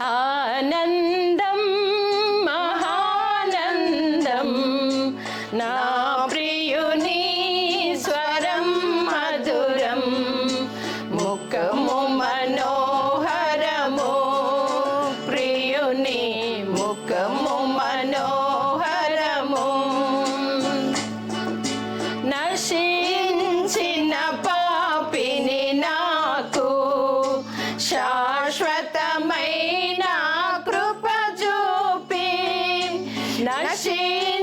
आनंद Na China.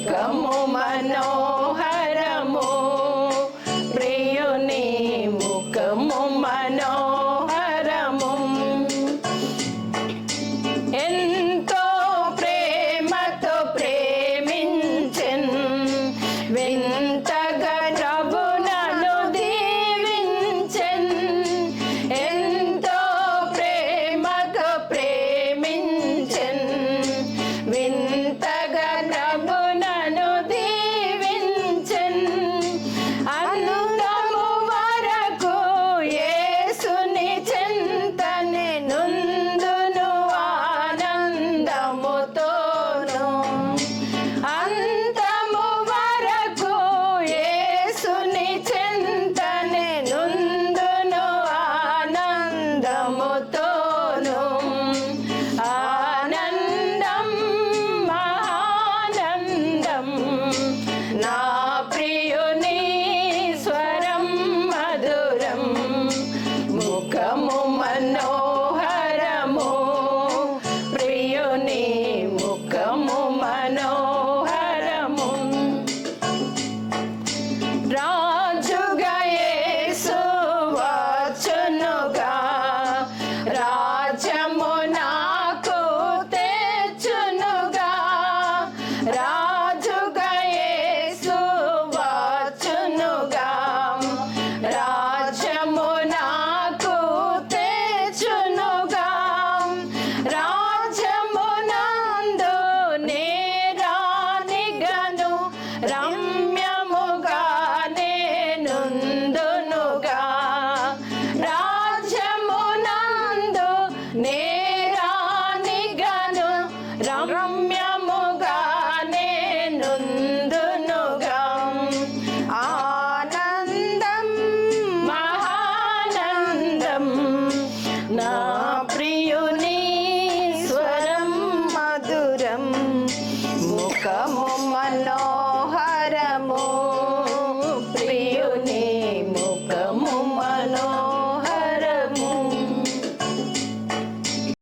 ముఖము మనోహరము ముఖము మనోహరము. ప్రియుని ముఖము మనోహరము. రాజుగా యేసు వచ్చునుగా. రాజము నాకు తెచ్చునుగా. రా